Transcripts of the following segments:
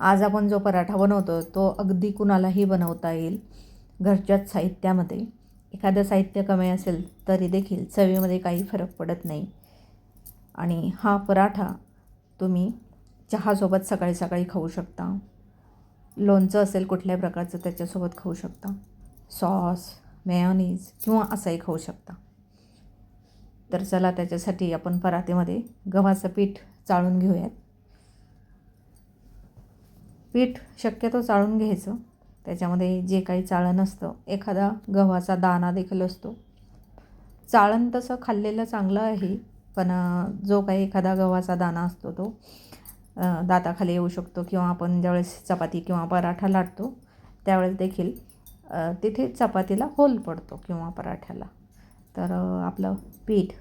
आज आपण जो पराठा बनवतो तो अगदी कुणालाही बनवता येईल घरच्याच साहित्यामध्ये. एखादं साहित्य कमी असेल तरी देखील चवीमध्ये काही फरक पडत नाही. आणि हा पराठा तुम्ही चहासोबत सकाळी सकाळी खाऊ शकता. लोणचं असेल कुठल्याही प्रकारचं त्याच्यासोबत खाऊ शकता. सॉस मेयोनीज किंवा असंही खाऊ शकता. तर चला त्याच्यासाठी आपण पराठेमध्ये गव्हाचं पीठ चाळून घेऊयात. पीठ शक्यतो चाळून घ्यायचं. त्याच्यामध्ये जे काही चाळण असतं एखादा गव्हाचा दाणा देखील असतो. चाळण तसं खाल्लेलं चांगलं आहे पण जो काही एखादा गव्हाचा दाणा असतो तो दाताखाली येऊ शकतो किंवा आपण ज्यावेळेस चपाती किंवा पराठा लाटतो त्यावेळेस देखील तिथे चपातीला होल पडतो किंवा पराठ्याला. तर आपलं पीठ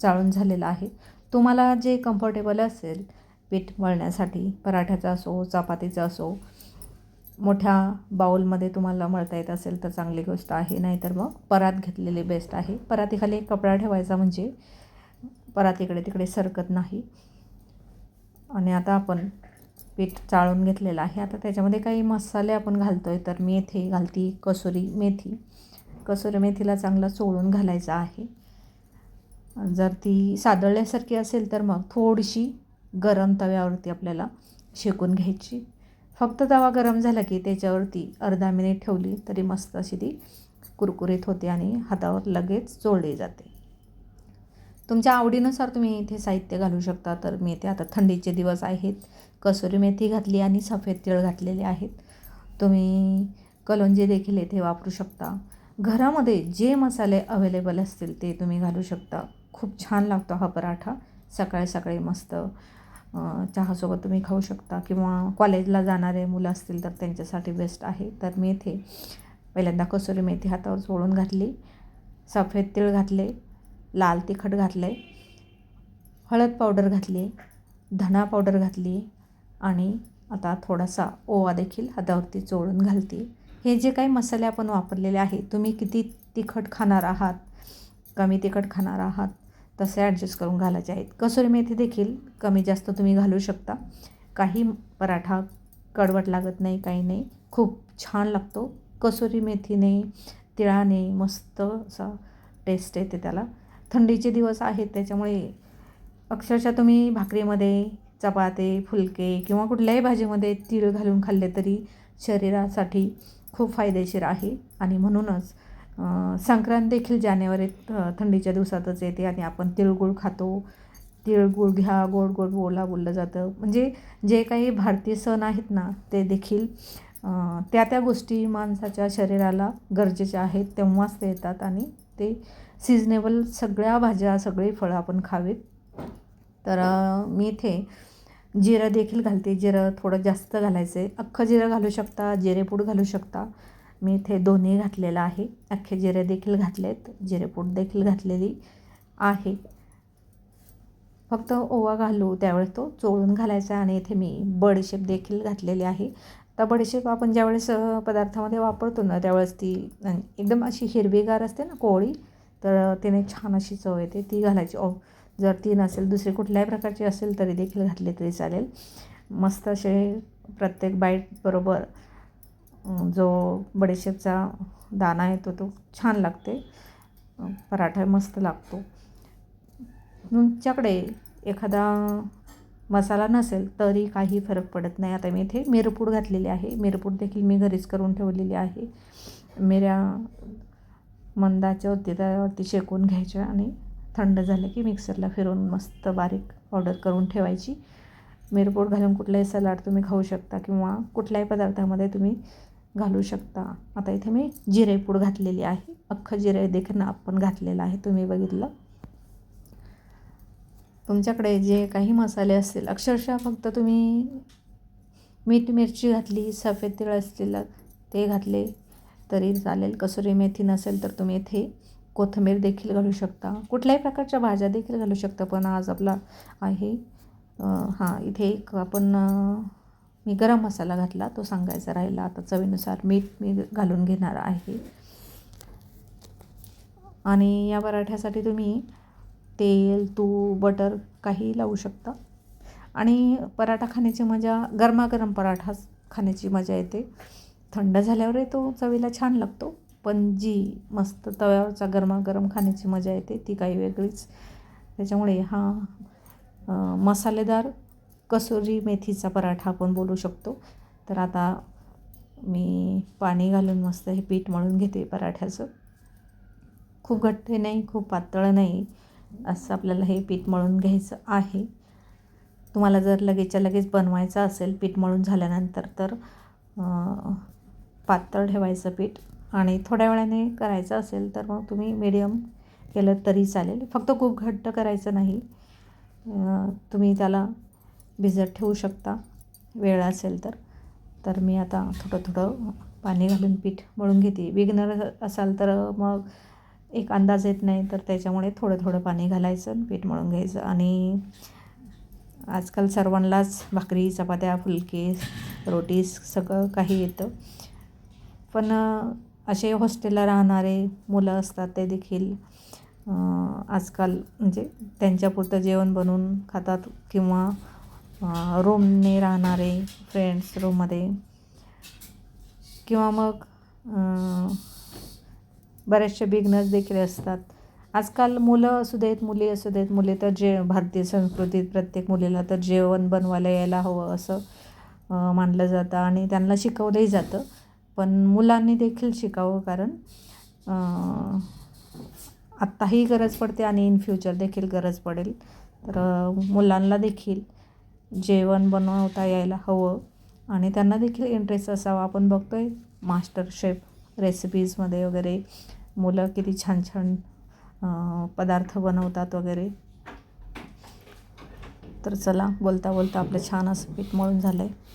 चाळून झालेलं आहे. तुम्हाला जे कम्फर्टेबल असेल पीठ मळण्यासाठी पराठ्याचा असो चपातीचा असो मोठ्या बाऊलमध्ये तुम्हाला मळता येत असेल तर चांगली गोष्ट आहे. नाहीतर मग परात घेतलेली बेस्ट आहे. परातीखाली एक कपडा ठेवायचा म्हणजे परात इकडे तिकडे सरकत नाही. आणि आता आपण पीठ चाळून घेतलेलं आहे. आता त्याच्यामध्ये काही मसाले आपण घालतो आहे तर मेथी घालती कसुरी मेथी. कसुरी मेथीला चांगलं चोळून घालायचं आहे. जर ती सादळल्यासारखी असेल तर मग थोडीशी गरम तव्यावरती आपल्याला शेकून घ्यायची. फक्त तवा गरम झाला की त्याच्यावरती अर्धा मिनिट ठेवली तरी मस्त अशी ती कुरकुरीत होते आणि हातावर लगेच चोळली जाते. तुमच्या आवडीनुसार तुम्ही इथे साहित्य घालू शकता. तर मी ते आता थंडीचे दिवस आहेत. कसुरी मेथी घातली आणि सफेद तिळ घातलेले आहेत. तुम्ही कलोंजी देखील इथे वापरू शकता. घरामध्ये जे मसाले अवेलेबल असतील ते तुम्ही घालू शकता. खूप छान लागतो हा पराठा. सकाळी सकाळी मस्त चहासोबत तुम्ही खाऊ शकता. किंवा कॉलेजला जाणारे मुलं असतील तर त्यांच्यासाठी बेस्ट आहे. तर मेथी पहिल्यांदा कसुरी मेथी हातावर चोळून घातली. सफेद तीळ घातले. लाल तिखट घातले. हळद पावडर घातली. धणा पावडर घातली. आणि आता थोडासा ओवा देखील हातावरती चोळून घालते. हे जे काही मसाले आपण वापरलेले आहे तुम्ही किती तिखट खाणार आहात कमी तिखट खाणार आहात तसे ॲडजस्ट करून घालायचे आहेत. कसुरी मेथी देखील कमी जास्त तुम्ही घालू शकता. काही पराठा कडवट लागत नाही काही नाही. खूप छान लागतो. कसुरी मेथीने तिळाने मस्त असा टेस्ट येते त्याला. थंडीचे दिवस आहेत त्याच्यामुळे अक्षरशः तुम्ही भाकरीमध्ये चपाते फुलके किंवा कुठल्याही भाजीमध्ये तीळ घालून खाल्ले तरी शरीरासाठी खूप फायदेशीर आहे. आणि म्हणूनच संक्रांत देखील जानेवारीत थंडीच्या दिवसातच येते आणि आपण तिळगुळ खातो. तिळगुळ घ्या गोड गोड बोला बोललं जातं. म्हणजे जे काही भारतीय सण आहेत ना ते देखील त्या त्या गोष्टी माणसाच्या शरीराला गरजेच्या आहेत तेव्हाच ते येतात आणि ते सिजनेबल सगळ्या भाज्या सगळी फळं आपण खावीत. तर मी इथे जिरं देखील घालते. जिरं थोडं जास्त घालायचं आहे अख्खं जिरं घालू शकता जिरेपूड घालू शकता. मी इथे दोन्ही घातलेलं आहे. अख्खे जिरे देखील घातलेत. जिरेपूड देखील घातलेली आहे. फक्त ओवा घालू त्यावेळेस तो चोळून घालायचा आणि इथे मी बडीशेप देखील घातलेली आहे. तर बडीशेप आपण ज्यावेळेस पदार्थामध्ये वापरतो ना त्यावेळेस ती एकदम अशी हिरवीगार असते ना कोळी तर तिने छान अशी चव येते ती घालायची. ओ जर ती नसेल दुसरी कुठल्याही प्रकारची असेल तरी देखील घातली तरी चालेल. मस्त असे प्रत्येक बाईट बरोबर जो बडीशेपचा दाणा येतो तो छान लागते. पराठा मस्त लागतो. तुमच्याकडे एखादा मसाला नसेल तरी काही फरक पडत नाही. आता मी इथे मिरपूड घातलेली आहे. मिरपूड देखील मी घरीच करून ठेवलेली आहे. मिऱ्या मंदाच्या होती त्यावरती शेकून घ्यायच्या आणि थंड झालं की मिक्सरला फिरवून मस्त बारीक पावडर करून ठेवायची. मिरपूड घालून कुठलाही सलाड तुम्ही खाऊ शकता किंवा कुठल्याही पदार्थामध्ये तुम्ही घालू शकता. आता इथे मी जिरेपूड घातलेली आहे. अख्खं जिरे देखील आपण घातलेलं आहे. तुम्ही बघितलं? तुमच्याकडे जे काही मसाले असतील अक्षरशः फक्त तुम्ही मीठ मिरची घातली सफेद तिळ असलेलं ते घातले तरी चालेल. कसुरी मेथी नसेल तर तुम्ही इथे कोथिंबीर देखील घालू शकता. कुठल्याही प्रकारच्या भाज्या देखील घालू शकता. पण आज आपला आहे हां इथे एक आपण मी गरम मसाला घातला तो सांगायचा राहिला आता चवीनुसार मीठ मी घालून घेणार आहे. आणि या पराठ्यासाठी तुम्ही तेल तूप बटर काही लावू शकता. आणि पराठा खाण्याची मजा गरमागरम पराठा खाण्याची मजा येते. थंड झाल्यावरही तो चवीला छान लागतो पण जी मस्त तव्यावरचा गरमागरम खाण्याची मजा येते ती काही वेगळीच. त्याच्यामुळे हा मसालेदार कसुरी मेथीचा पराठा आपण बोलू शकतो. तर आता मी पाणी घालून मस्त हे पीठ मळून घेते पराठ्याचं. खूप घट्ट नाही खूप पातळ नाही असं आपल्याला हे पीठ मळून घ्यायचं आहे. तुम्हाला जर लगेचच्या लगेच बनवायचं असेल पीठ मळून झाल्यानंतर तर पातळ ठेवायचं पीठ आणि थोड्या वेळाने करायचं असेल तर मग तुम्ही मीडियम केलं तरी चालेल. फक्त खूप घट्ट करायचं नाही. तुम्ही त्याला भिजत ठेवू शकता. वेळ असेल तर. तर मी आता थोडं थोडं पाणी घालून पीठ मळून घेते. बिगनर असाल तर मग एक अंदाज येत नाही तर त्याच्यामुळे थोडं थोडं पाणी घालायचं पीठ मळून घ्यायचं. आणि आजकाल सर्वांनाच भाकरी चपात्या फुलके रोटी सगळं काही येतं. पण असे हॉस्टेलला राहणारे मुलं असतात ते देखील आजकाल म्हणजे त्यांच्यापुरतं जेवण बनवून खातात किंवा रूमने राहणारे फ्रेंड्स रूममध्ये किंवा मग बरेचसे बिगनर्स देखील असतात. आजकाल मुलं असू देत मुली असू देत मुली तर जे भारतीय संस्कृतीत प्रत्येक मुलीला तर जेवण बनवायला यायला हवं असं मानलं जातं आणि त्यांना शिकवलंही जातं. पण मुलांनी देखील शिकावं कारण आत्ताही गरज पडते आणि इन फ्युचर देखील गरज पडेल. तर मुलांना देखील जेवण बनवता यायला हवं. आणि त्यांना देखील इंटरेस्ट असावा. आपण बघतो आहे मास्टर शेफ रेसिपीजमध्ये वगैरे मुलं किती छान छान पदार्थ बनवतात वगैरे. तर चला बोलता बोलता आपलं छान असं पीठ मळून झालं आहे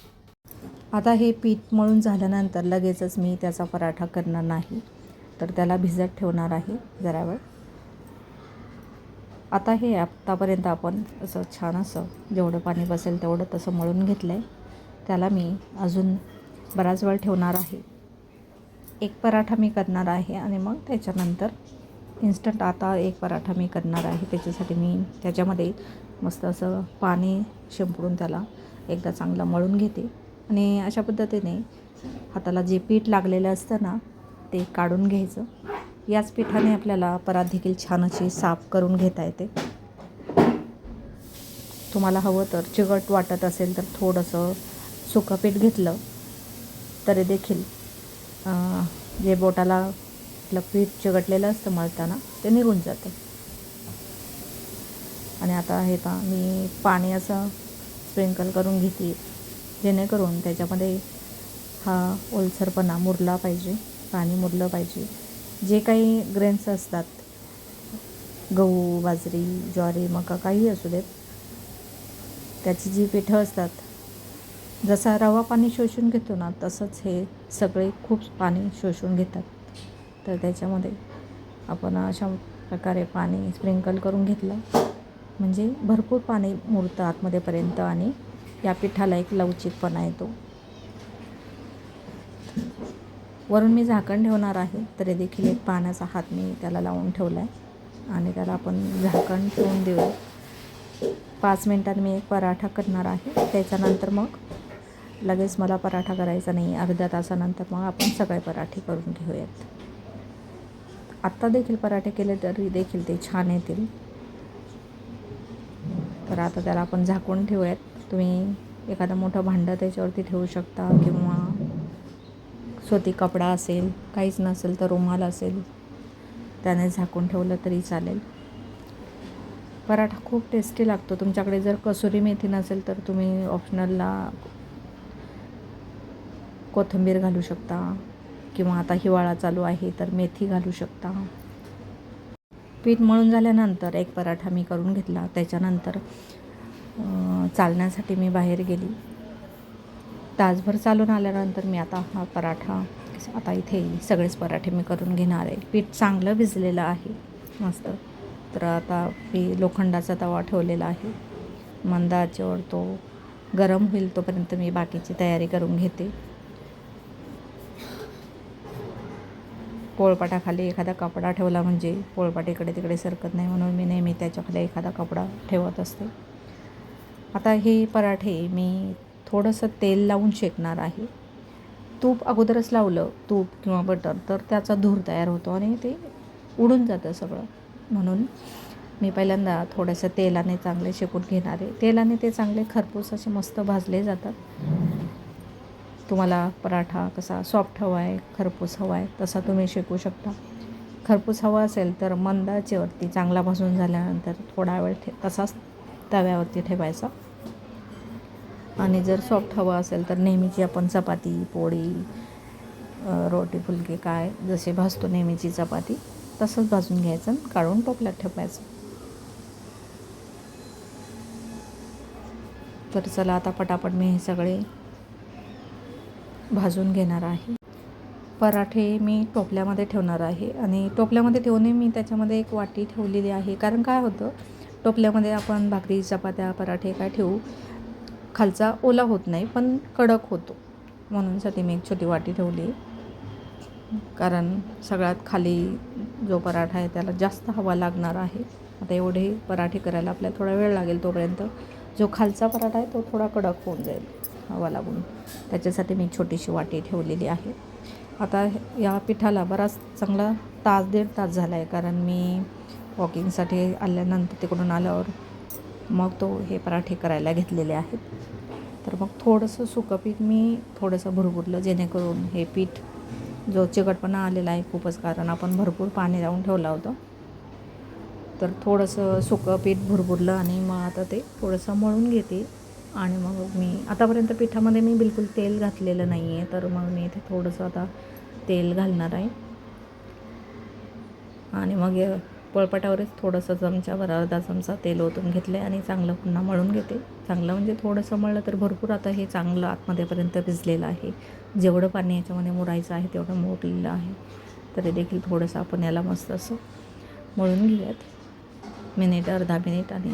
आता हे पीठ मळून झाल्यानंतर लगेचच मी त्याचा पराठा करणार नाही. तर त्याला भिजत ठेवणार आहे जरा वेळ. आता हे आत्तापर्यंत आपण असं छान असं जेवढं पाणी बसेल तेवढं तसं मळून घेतलं आहे त्याला मी अजून बराच वेळ ठेवणार आहे. एक पराठा मी करणार आहे आणि मग त्याच्यानंतर इन्स्टंट आता एक पराठा मी करणार आहे. त्याच्यासाठी मी त्याच्यामध्ये मस्त असं पाणी शिंपडून त्याला एकदा चांगलं मळून घेते. आणि अशा पद्धतीने हाताला जे पीठ लागलेलं असतं ना ते काढून घ्यायचं. याच पिठाने आपल्याला परात देखील छान अशी साफ करून घेता येते. तुम्हाला हवं तर चिकट वाटत असेल तर थोडंसं सुकं पीठ घेतलं तरी देखील जे बोटाला आपलं पीठ चिकटलेलं असतं मळताना ते निघून जातं. आणि आता हे पा मी पाणी असं स्प्रिंकल करून घेते जेणेकरून त्याच्यामध्ये हा ओलसरपणा मुरला पाहिजे पाणी मुरलं पाहिजे. जे काही ग्रेन्स असतात गहू बाजरी ज्वारी मका काही असू देत त्याची जी पिठं असतात जसा रवा पाणी शोषून घेतो ना तसंच हे सगळे खूप पाणी शोषून घेतात. तर त्याच्यामध्ये आपण अशा प्रकारे पाणी स्प्रिंकल करून घेतलं म्हणजे भरपूर पाणी मुरतं आतमध्येपर्यंत आणि या पिठाला एक लवचिकपणा येतो. वरून मी झाकण ठेवणार आहे तरी देखील एक पाण्याचा हात मी त्याला लावून ठेवला आहे आणि त्याला आपण झाकण ठेवून देऊ पाच मिनटात मी एक पराठा करणार आहे. त्याच्यानंतर मग लगेच मला पराठा करायचा नाही अर्ध्या तासानंतर मग आपण सगळे पराठे करून घेऊयात. आत्ता देखील पराठे केले तरी देखील ते छान येतील. तर आता त्याला आपण झाकून ठेवूयात. तुम्ही एखादं मोठं भांडं त्याच्यावरती ठेवू शकता किंवा सुती कपडा असेल काहीच नसेल तर रुमाल असेल त्याने झाकून ठेवलं तरी चालेल. पराठा खूप टेस्टी लागतो. तुमच्याकडे जर कसुरी मेथी नसेल तर तुम्ही ऑप्शनलला कोथिंबीर घालू शकता किंवा आता हिवाळा चालू आहे तर मेथी घालू शकता. पीठ मळून झाल्यानंतर एक पराठा मी करून घेतला. त्याच्यानंतर चालण्यासाठी मी बाहेर गेली. तासभर चालून आल्यानंतर मी आता हा पराठा आता इथे सगळेच पराठे मी करून घेणार आहे. पीठ चांगलं भिजलेलं आहे. मस्त. तर आता मी लोखंडाचा तवा ठेवलेला आहे. मंदाच्यावर तो गरम होईल तोपर्यंत मी बाकीची तयारी करून घेते. पोळपाटाखाली एखादा कपडा ठेवला म्हणजे पोळपाट इकडे तिकडे सरकत नाही म्हणून मी नेहमी त्याच्याखाली एखादा कपडा ठेवत असते. आता हे पराठे मी थोडंसं तेल लावून शेकणार आहे. तूप अगोदरच लावलं तूप किंवा बटर तर त्याचा धूर तयार होतो आणि ते उडून जातं सगळं. म्हणून मी पहिल्यांदा थोडंसं तेलाने चांगले शेकून घेणार आहे. तेलाने ते चांगले खरपूस असे मस्त भाजले जातात. तुम्हाला पराठा कसा सॉफ्ट हवा आहे खरपूस हवा आहे तसा तुम्ही शेकू शकता. खरपूस हवा असेल तर मंदाच्यावरती चांगला भाजून झाल्यानंतर थोडा वेळ ठे तसाच तव्यावरती ठेवायचा. आणि जर सॉफ्ट हवं असेल तर नेहमीची आपण चपाती पोळी रोटी फुलके काय जसे भाजतो नेहमीची चपाती तसंच भाजून घ्यायचं आणि काढून टोपल्यात ठेवायचं तर चला आता पटापट मी हे सगळे भाजून घेणार आहे. पराठे मी टोपल्यामध्ये ठेवणार आहे आणि टोपल्यामध्ये ठेवूनही मी त्याच्यामध्ये एक वाटी ठेवलेली आहे. कारण काय होतं टोपल्यामध्ये आपण भाकरी चपात्या पराठे काय ठेवू खालचा ओला होत नाही पण कडक होतो. म्हणूनसाठी मी एक छोटी वाटी ठेवली. आहे कारण सगळ्यात खाली जो पराठा आहे त्याला जास्त हवा लागणार आहे. आता एवढे पराठे करायला आपल्याला थोडा वेळ लागेल तोपर्यंत. जो खालचा पराठा आहे तो थोडा कडक होऊन जाईल हवा लागून. त्याच्यासाठी मी छोटीशी वाटी ठेवलेली आहे. आता या पिठाला बराच चांगला तास दीड तास झाला आहे कारण मी वॉकिंगसाठी आल्यानंतर तिकडून आल्यावर मग तो हे पराठे करायला घेतलेले आहेत. तर मग थोडंसं सुकं पीठ मी थोडंसं भुरभुरलं जेणेकरून हे पीठ जो चिकटपणा आलेला आहे खूपच कारण आपण भरपूर पाणी लावून ठेवलं होतं. तर थोडंसं सुकं पीठ भुरभुरलं आणि मग आता ते थोडंसं मळून घेते. आणि मग मी आतापर्यंत पिठामध्ये मी बिलकुल तेल घातलेलं नाही आहे तर मग मी इथे थोडंसं आता तेल घालणार आहे. आणि मग पळपटावरच थोडंसं चमच्यावर अर्धा चमचा तेल ओतून घेतलं आहे आणि चांगलं पुन्हा मळून घेते. चांगलं म्हणजे थोडंसं मळलं तर भरपूर आता हे चांगलं आतमध्येपर्यंत भिजलेलं आहे. जेवढं पाणी याच्यामध्ये मुरायचं आहे तेवढं मोडलेलं आहे. तरी देखील थोडंसं आपण याला मस्त असं मळून घेऊयात. मिनिट अर्धा मिनिट आणि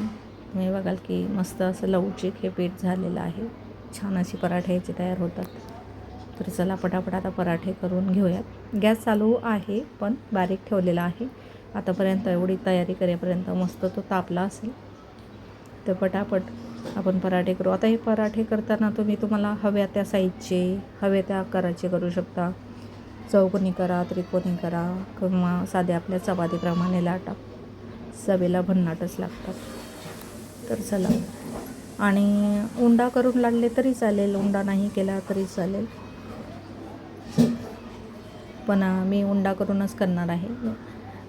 तुम्ही बघाल की मस्त असं लवचिक हे पीठ झालेलं आहे. छान अशी पराठे याचे तयार होतात. तर चला पटापट आता पराठे करून घेऊयात. गॅस चालू आहे पण बारीक ठेवलेला आहे. आतापर्यंत एवढी तयारी करेपर्यंत मस्त तो तापला असेल. तर पटापट आपण पराठे करू. आता हे पराठे करताना तुम्ही तुम्हाला हव्या त्या साईजचे हव्या त्या आकाराचे करू शकता. चौकोनी करा त्रिकोणी करा किंवा साध्या आपल्या चपातीप्रमाणे लाटा. चवीला भन्नाटच लागतात. तर चला. आणि उंडा करून लाडले तरी चालेल उंडा नाही केला तरी चालेल. पण मी उंडा करूनच करणार आहे.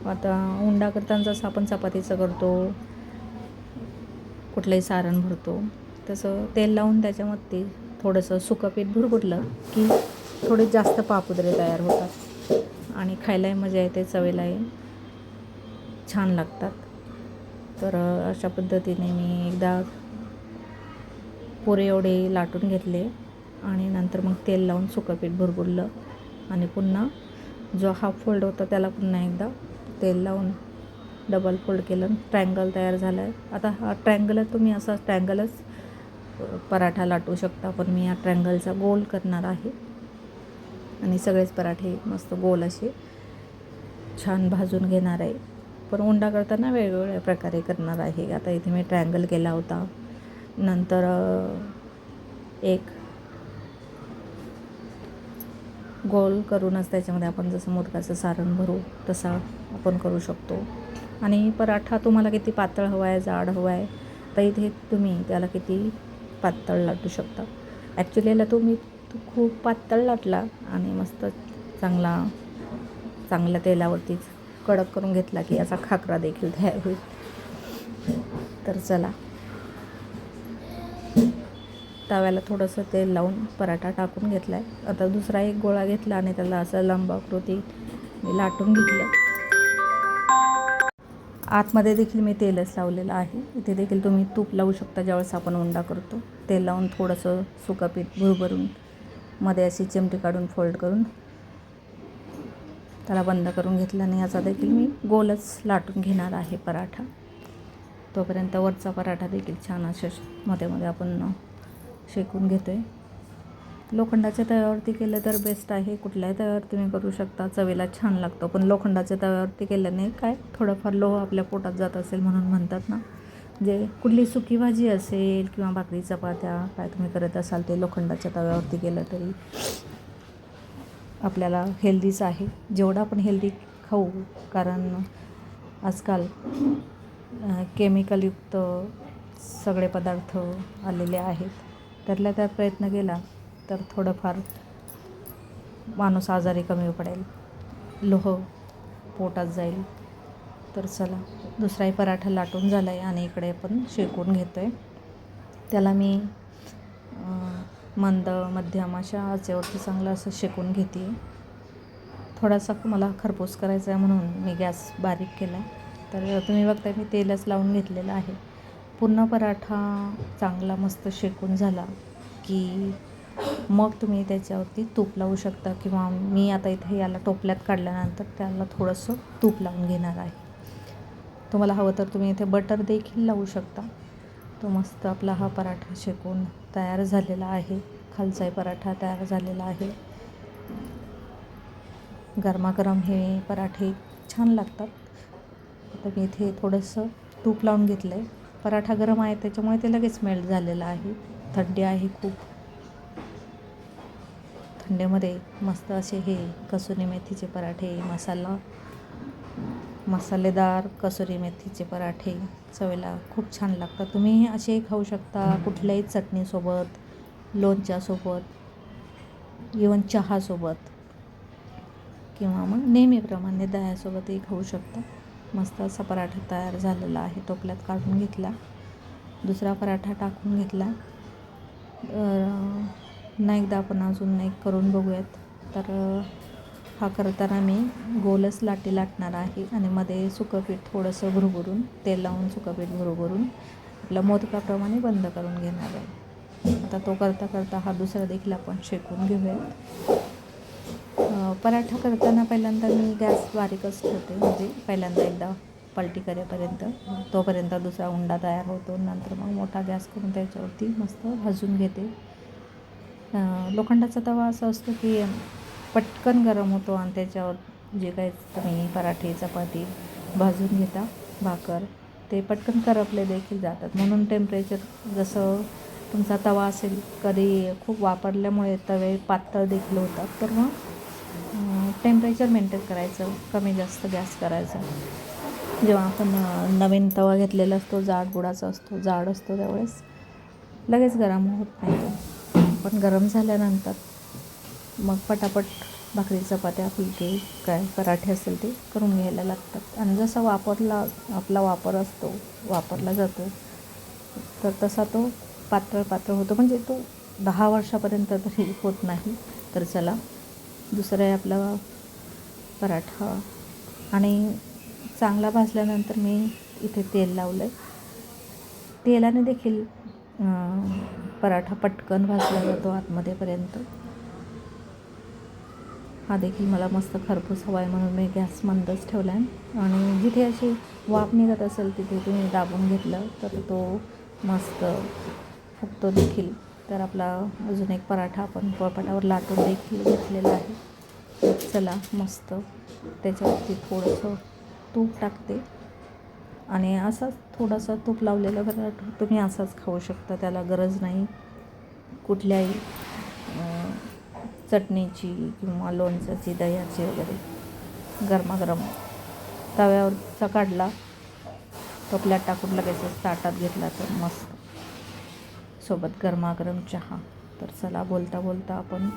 आता उंडा करताना जसं आपण चपातीचं करतो कुठलंही सारण भरतो तसं तेल लावून त्याच्यामध्ये थोडंसं सुकं पीठ भुरभुरलं की थोडे जास्त पापुद्रे तयार होतात. आणि खायलाही मजा येते चवेलाही छान लागतात. तर अशा पद्धतीने मी एकदा पुरे एवढे लाटून घेतले आणि नंतर मग तेल लावून सुकं पीठ भुरभुरलं आणि पुन्हा जो हाफ फोल्ड होता त्याला पुन्हा एकदा तेल लावून डबल फोल्ड केलं ट्रँगल तयार झाला आहे आता हा ट्रँगल तुम्ही असा ट्रँगलच पराठा लाटू शकता पण मी या ट्रँगलचा गोल करणार आहे. आणि सगळेच पराठे मस्त गोल असे छान भाजून घेणार आहे. पण उंडा करताना वेगवेगळ्या प्रकारे करणार आहे. आता इथे मी ट्रँगल केला होता. नंतर एक गोल करूनच त्याच्यामध्ये आपण जसं मोदकाचं सारण भरू तसा आपण करू शकतो. आणि पराठा तुम्हाला किती पातळ हवा आहे जाड हवा आहे तर इथे तुम्ही त्याला किती पातळ लाटू शकता. ॲक्च्युली याला तुम्ही खूप पातळ लाटला आणि मस्त चांगला चांगल्या तेलावरतीच कडक करून घेतला की याचा खाकरा देखील तयार होईल. तर चला. तव्याला थोडंसं तेल लावून पराठा टाकून घेतला आहे आता दुसरा एक गोळा घेतला आणि त्याला असं लंबाकृती लाटून घेतलं. आतमध्ये देखील मी तेलच लावलेलं आहे. इथे देखील तुम्ही तूप लावू शकता ज्यावेळेस आपण उंडा करतो. तेल लावून थोडंसं सुकं पीठ भुरभरून मध्ये अशी चिमटी काढून फोल्ड करून त्याला बंद करून घेतला आणि याचा देखील मी गोलच लाटून घेणार आहे पराठा. तोपर्यंत वरचा पराठा देखील छान असे मध्ये मध्ये आपण शेकून घेतो आहे लोखंडाच्या तव्यावरती केलं तर बेस्ट आहे. कुठल्याही तव्यावर तुम्ही करू शकता. चवीला छान लागतो. पण लोखंडाच्या तव्यावरती केल्याने काय? थोडंफार लोह आपल्या पोटात जात असेल म्हणून म्हणतात ना. जे कुठली सुकी भाजी असेल किंवा भाकरी चपात्या काय तुम्ही करत असाल ते लोखंडाच्या तव्यावरती केलं तरी आपल्याला हेल्दीच आहे. जेवढं आपण हेल्दी खाऊ कारण आजकाल केमिकलयुक्त सगळे पदार्थ आलेले आहेत. त्यातल्या त्यात प्रयत्न केला. तर थोडंफार माणूस आजारी कमी पडेल. लोह पोटात जाईल. तर चला दुसराही पराठा लाटून झाला आहे आणि इकडे आपण शेकून घेतो आहे त्याला मी मंद मध्यम अशा आचेवरती चांगलं असं शेकून घेते. थोडासा मला खरपूस करायचा आहे म्हणून मी गॅस बारीक केला. तर तुम्ही बघताय मी तेलच लावून घेतलेलं आहे. पूर्ण पराठा चांगला मस्त शेकून झाला की मग तुम्ही त्याच्यावरती तूप लावू शकता किंवा मी आता इथे याला टोपल्यात काढल्यानंतर त्याला थोडंसं तूप लावून घेणार आहे. तुम्हाला हवं तर तुम्ही इथे बटर देखील लावू शकता. तो मस्त आपला हा पराठा शेकून तयार झालेला आहे. खालचाही पराठा तयार झालेला आहे. गरमागरम हे पराठे छान लागतात. आता मी इथे थोडंसं तूप लावून घेतलं आहे पराठा गरम आहे त्याच्यामुळे ते लगेच मेल्ट झालेलं आहे. थंडी आहे खूप. थंडीमध्ये मस्त असे हे कसुरी मेथीचे पराठे मसाला मसालेदार कसुरी मेथीचे पराठे चवीला खूप छान लागतात. तुम्ही असे खाऊ शकता कुठल्याही चटणीसोबत लोणच्यासोबत इवन चहासोबत किंवा मग नेहमीप्रमाणे दह्यासोबतही खाऊ शकता. मस्त असा पराठा तयार झालेला आहे. टोपल्यात काढून घेतला. दुसरा पराठा टाकून घेतला. पुन्हा एकदा आपण अजून एक करून बघूयात. तर हा करताना मी गोलच लाटी लाटणार आहे आणि मध्ये सुकंपीठ थोडंसं भुरभुरून तेल लावून सुकंपीठ भुरभुरून आपलं मोदकाप्रमाणे बंद करून घेणार आहे. आता तो करता करता हा दुसरा देखील आपण शेकून घेऊयात. पराठा करताना पहिल्यांदा मी गॅस बारीकच ठेवते. म्हणजे पहिल्यांदा एकदा पलटी करेपर्यंत तोपर्यंत दुसरा उंडा तयार होतो. नंतर मग मोठा गॅस करून त्याच्यावरती मस्त भाजून घेते. लोखंडाचा तवा असा असतो की पटकन गरम होतो आणि त्याच्यावर जे काही तुम्ही पराठे चपाती भाजून घेता भाकर ते पटकन करपले देखील जातात. म्हणून टेम्परेचर जसं तुमचा तवा असेल कधी खूप वापरल्यामुळे तवे पातळ देखील होतात. तर मग टेम्परेचर मेंटेन करायचं कमी जास्त गॅस करायचा. जेव्हा आपण नवीन तवा घेतलेला असतो जाड बुडाचा असतो जाड असतो त्यावेळेस लगेच गरम होत नाही तो. पण गरम झाल्यानंतर मग पटापट भाकरी चपात्या फुलके काय पराठे असेल ते करून घ्यायला लागतात. आणि जसा वापरला आपला वापर असतो वापरला जातो तर तसा तो पातळ पातळ होतो. म्हणजे तो दहा वर्षापर्यंत तरी होत नाही. तर चला दुसरं आहे आपला पराठा. आणि चांगला भाजल्यानंतर मी इथे तेल लावलं आहे तेलाने देखील पराठा पटकन भाजला जातो आतमध्येपर्यंत हा देखील मला मस्त खरपूस हवा आहे म्हणून मी गॅस मंदच ठेवला आहे आणि जिथे अशी वाफ निघत असेल तिथे तुम्ही दाबून घेतलं तर तो मस्त फुगतो देखील. तर आपला अजून एक पराठा आपण पोळपाटावर लाटून देखील घेतलेला आहे. चला मस्त त्याच्यावरती थोडंसं तूप टाकते. आणि असाच थोडासा तूप लावलेला पराठा तुम्ही असाच खाऊ शकता. त्याला गरज नाही. कुठल्याही चटणीची किंवा लोणच्याची दह्याची वगैरे गरमागरम तव्यावरचा काढला टोपल्यात टाकून लगेचच ताटात घेतला तर मस्त. सोबत गरमागरम चहा. तर चला बोलता बोलता आपण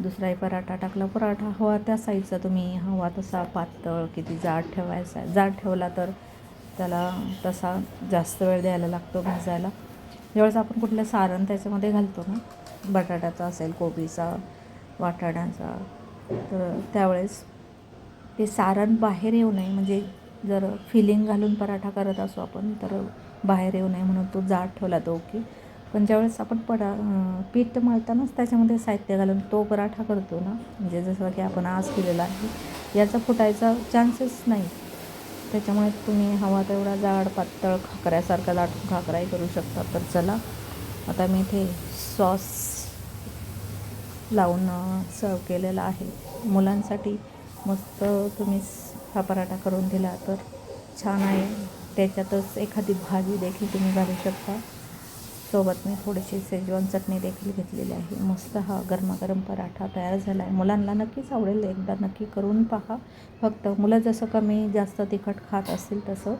दुसराही पराठा टाकला. पराठा हवा त्या साईजचा तुम्ही हवा तसा पातळ किती जाड ठेवायचा आहे. जाड ठेवला तर त्याला तसा जास्त वेळ द्यायला लागतो भाजायला. ज्यावेळेस आपण कुठलं सारण त्याच्यामध्ये घालतो ना बटाट्याचा असेल कोबीचा वाटाण्याचा तर त्यावेळेस ते सारण बाहेर येऊ नये. म्हणजे जर फिलिंग घालून पराठा करत असू आपण तर बाहेर येऊ नये म्हणून तो जाड ठेवला तो ओके. पण ज्यावेळेस आपण परा पीठ मळतानाच त्याच्यामध्ये साहित्य घालून तो पराठा करतो ना म्हणजे जसं की आपण आज केलेला आहे याचा फुटायचा चान्सेस नाही. त्याच्यामुळे तुम्ही हवा तेवढा जाड पातळ खाकऱ्यासारखा लाटून खाकराही करू शकता. तर चला आता मी इथे सॉस लावून सर्व केलेला आहे. मुलांसाठी मस्त तुम्ही स- हा पराठा करून दिला तर छान आहे. त्याच्यातच एखादी भाजी देखील तुम्ही घालू शकता. सोबत मी थोडीशी शेजवान चटणी देखील घेतलेली आहे. मस्त हा गरमागरम पराठा तयार झाला आहे मुलांना नक्कीच आवडेल. एकदा नक्की करून पहा. फक्त मुलं जसं कमी जास्त तिखट खात असतील तसं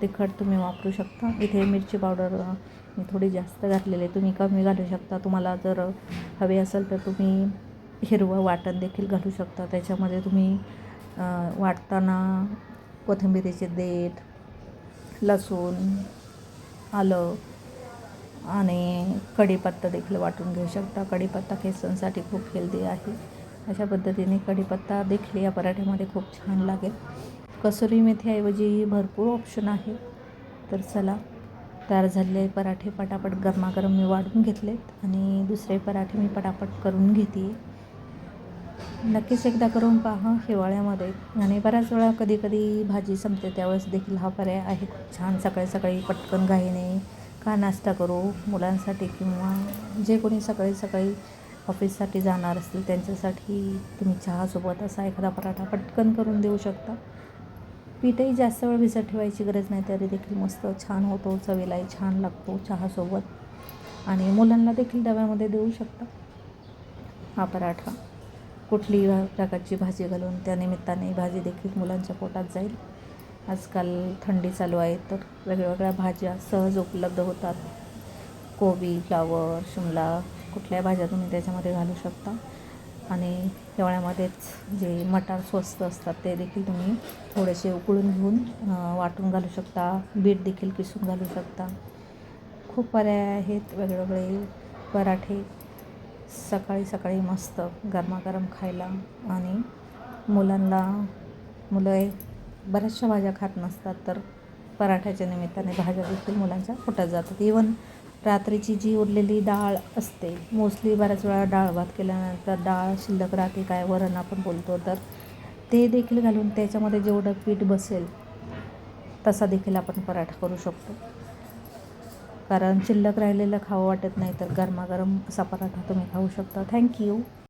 तिखट तुम्ही वापरू शकता. इथे मिरची पावडर मी थोडी जास्त घातलेली आहे. तुम्ही कमी घालू शकता. तुम्हाला जर हवे असेल तर तुम्ही हिरवं वाटण देखील घालू शकता. त्याच्यामध्ये तुम्ही वाटताना कोथिंबिरीचे देठ लसूण आलं आणि कढीपत्ता देखील वाटून घेऊ शकता. कढीपत्ता केसांसाठी खूप हेल्दी आहे. अशा पद्धतीने कढीपत्ता देखील या पराठ्यामध्ये खूप छान लागेल. कसुरी मेथीऐवजी भरपूर ऑप्शन आहे. तर चला तयार झालेले पराठे पटापट गरमागरम मी वाढून घेतलेत आणि दुसरे पराठे मी पटापट करून घेते नक्कीच एकदा करून पहा हिवाळ्यामध्ये. आणि बऱ्याच वेळा कधी कधी भाजी संपते त्यावेळेस देखील हा पर्याय आहे. खूप छान सकाळी सकाळी पटकन घाईने का नाश्ता करू मुलांसाठी किंवा जे कोणी सकाळी सकाळी ऑफिससाठी जाणार असतील त्यांच्यासाठी तुम्ही चहासोबत असा एखादा पराठा पटकन करून देऊ शकता. पीठही जास्त वेळ भिजत ठेवायची गरज नाही तरी देखील मस्त छान होतो चवीलाही छान लागतो चहासोबत. आणि मुलांना देखील डब्यामध्ये देऊ शकता हा पराठा. कुठलीही प्रकारची भाजी घालून त्या निमित्ताने भाजी देखील मुलांच्या पोटात जाईल. आजकाल थंडी चालू आहे तर वेगवेगळ्या भाज्या सहज उपलब्ध होतात. कोबी फ्लावर शिमला कुठल्या भाज्या तुम्ही त्याच्यामध्ये घालू शकता. आणि हिवाळ्यामध्येच जे मटार स्वस्त असतात ते देखील तुम्ही थोडेसे उकळून घेऊन वाटून घालू शकता. बीट देखील किसून घालू शकता. खूप पर्याय आहेत वेगवेगळे पराठे. सकाळी सकाळी मस्त गरमागरम खायला आणि मुलांना मुलं बऱ्याचशा भाज्या खात नसतात तर पराठ्याच्या निमित्ताने भाज्या देखील मुलांच्या पोटात जातात. इवन रात्रीची जी उरलेली डाळ असते मोस्टली बऱ्याच वेळा डाळ भात केल्यानंतर डाळ शिल्लक राहते काय वरण आपण बोलतो तर ते देखील घालून त्याच्यामध्ये जेवढं पीठ बसेल तसा देखील आपण पराठा करू शकतो. कारण शिल्लक राहिलेलं खावं वाटत नाही तर गरमागरम असा पराठा तुम्ही खाऊ शकता. थँक्यू